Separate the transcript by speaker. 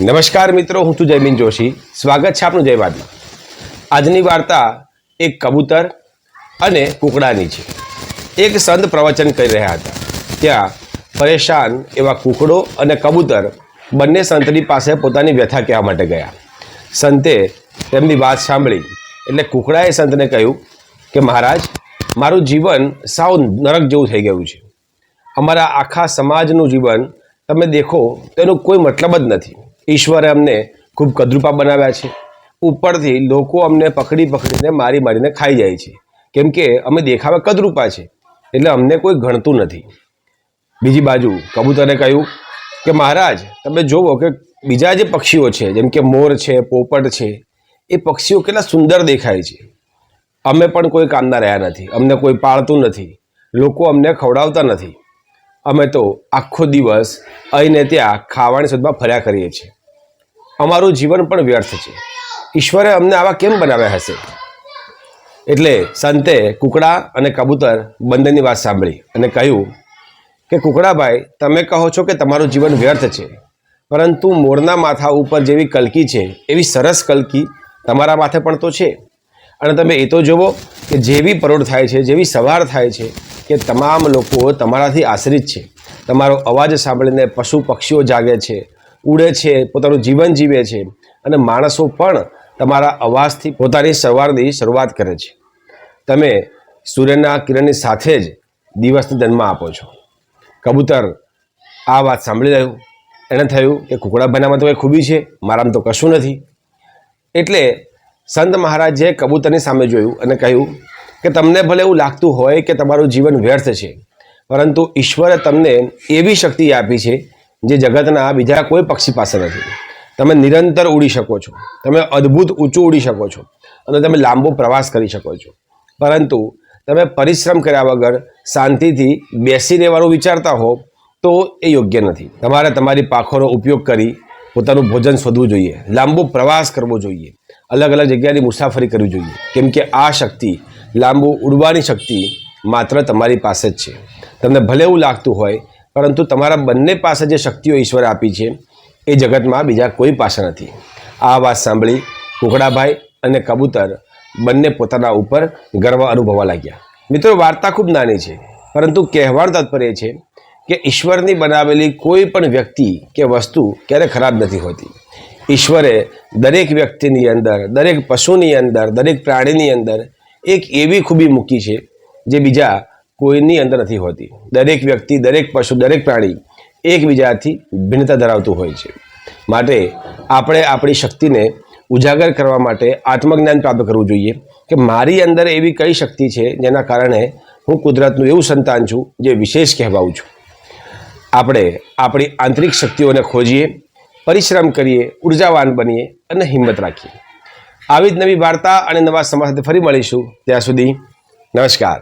Speaker 1: નમસ્કાર મિત્રો, હું છું જયમીન જોશી. સ્વાગત છે આપનું જયવાદી આજની વાર્તા એક કબૂતર અને કુકડાની છે. એક સંત પ્રવચન કરી રહ્યા હતા. ત્યાં પરેશાન એવા કુકડો અને કબૂતર બંને સંતની પાસે પોતાની વ્યથા કહેવા માટે ગયા. સંતે તેમની વાત સાંભળી એટલે કુકડાએ સંતને કહ્યું કે મહારાજ, મારું જીવન સાવ નરક જેવું થઈ ગયું છે. અમારા આખા સમાજનું જીવન તમે દેખો તેનો કોઈ મતલબ જ નથી. ઈશ્વરે અમને ખૂબ કદરૂપા બનાવ્યા છે. ઉપરથી લોકો અમને પકડી પકડીને મારી મારીને ખાઈ જાય છે. કેમ કે અમે દેખાવે કદરૂપા છે, એટલે અમને કોઈ ગણતું નથી. બીજી બાજુ કબૂતરે કહ્યું કે, મહારાજ, તમે જુઓ કે બીજા જે પક્ષીઓ છે, જેમ કે મોર છે, પોપટ છે, એ પક્ષીઓ કેટલા સુંદર દેખાય છે. અમે પણ કોઈ કામના રહ્યા નથી, અમને કોઈ પાળતું નથી. લોકો અમને ખવડાવતા નથી. અમે તો આખો દિવસ અહીંને ત્યાં ખાવાની શોધમાં ફર્યા કરીએ છીએ. અમારું જીવન પણ વ્યર્થ છે. ઈશ્વરે અમને આવા કેમ બનાવ્યા હશે? એટલે સંતે કુકડા અને કબૂતર બંનેની વાત સાંભળી અને કહ્યું કે, કુકડાભાઈ, તમે કહો છો કે તમારું જીવન વ્યર્થ છે, પરંતુ મોરના માથા ઉપર જેવી કલકી છે, એવી સરસ કલકી તમારા માથે પણ તો છે. અને તમે એ તો જુઓ કે જેવી પરોઢ થાય છે, જેવી સવાર થાય છે કે તમામ લોકો તમારાથી આશ્રિત છે. તમારો અવાજ સાંભળીને પશુ પક્ષીઓ જાગે છે, ઉડે છે, પોતાનું જીવન જીવે છે અને માણસો પણ તમારા અવાજથી પોતાની સવારની શરૂઆત કરે છે. તમે સૂર્યના કિરણની સાથે જ દિવસને જન્મ આપો છો. કબૂતર, આ વાત સાંભળી રહ્યું? એણે થયું કે કુકડા બનાવવામાં તો કંઈ ખૂબી છે, મારામાં તો કશું નથી. એટલે સંત મહારાજે કબૂતરની સામે જોયું અને કહ્યું કે તમને ભલે એવું લાગતું હોય કે તમારું જીવન વ્યર્થ છે, પરંતુ ઈશ્વરે તમને એવી શક્તિ આપી છે જે જગતના બીજા કોઈ પક્ષી પાસે નથી. તમે નિરંતર ઉડી શકો છો. તમે અદ્ભુત ઊંચું ઉડી શકો છો અને તમે લાંબો પ્રવાસ કરી શકો છો. પરંતુ તમે પરિશ્રમ કર્યા વગર શાંતિથી બેસી રહેવાનું વિચારતા હો, તો એ યોગ્ય નથી. તમારે તમારી પાખોનો ઉપયોગ કરી પોતાનું ભોજન શોધવું જોઈએ. લાંબો પ્રવાસ કરવો જોઈએ. અલગ અલગ જગ્યાની મુસાફરી કરવી જોઈએ. કેમ કે આ શક્તિ લાંબુ ઉડવાની શક્તિ માત્ર તમારી પાસે જ છે. તમને ભલે એવું લાગતું હોય, પરંતુ તમારા બંને પાસે જે શક્તિઓ ઈશ્વરે આપી છે, એ જગતમાં બીજા કોઈ પાસે નથી. આ વાત સાંભળી કુકડાભાઈ અને કબૂતર બંને પોતાના ઉપર ગર્વ અનુભવવા લાગ્યા. મિત્રો, વાર્તા ખૂબ નાની છે, પરંતુ કહેવાનું તાત્પર્ય છે કે ઈશ્વરની બનાવેલી કોઈ પણ વ્યક્તિ કે વસ્તુ ક્યારે ખરાબ નથી હોતી. ઈશ્વરે દરેક વ્યક્તિની અંદર, દરેક પશુની અંદર, દરેક પ્રાણીની અંદર એક એવી ખૂબી મૂકી છે જે બીજા કોઈની અંદર નથી હોતી. દરેક વ્યક્તિ, દરેક પશુ, દરેક પ્રાણી એકબીજાથી ભિન્નતા ધરાવતું હોય છે. માટે આપણે આપણી શક્તિને ઉજાગર કરવા માટે આત્મજ્ઞાન પ્રાપ્ત કરવું જોઈએ કે મારી અંદર એવી કઈ શક્તિ છે જેના કારણે હું કુદરતનું એવું સંતાન છું જે વિશેષ કહેવાઉં છું. આપણે આપણી આંતરિક શક્તિઓને ખોજીએ, પરિશ્રમ કરીએ, ઉર્જાવાન બનીએ અને હિંમત રાખીએ. આવી જ નવી વાર્તા અને નવા સમાજ ફરી મળીશું. ત્યાં સુધી નમસ્કાર.